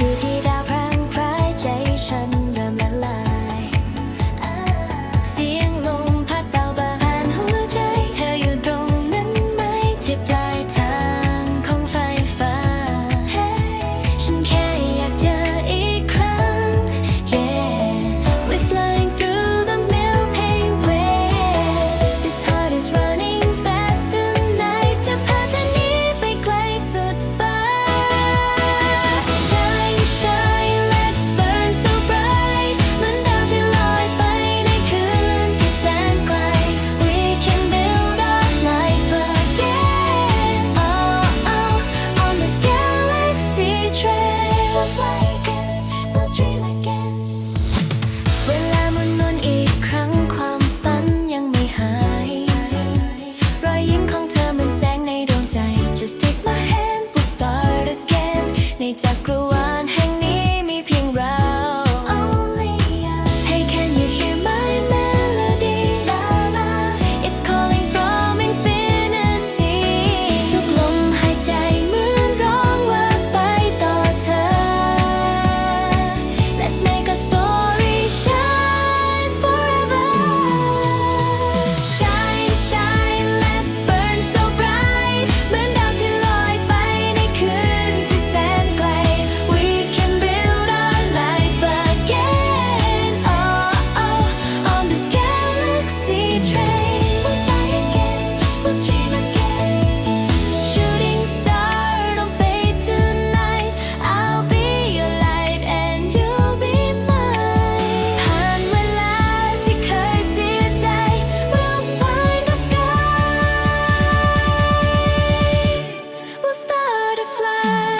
그대 will start a fly.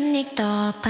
นอีกต่อไป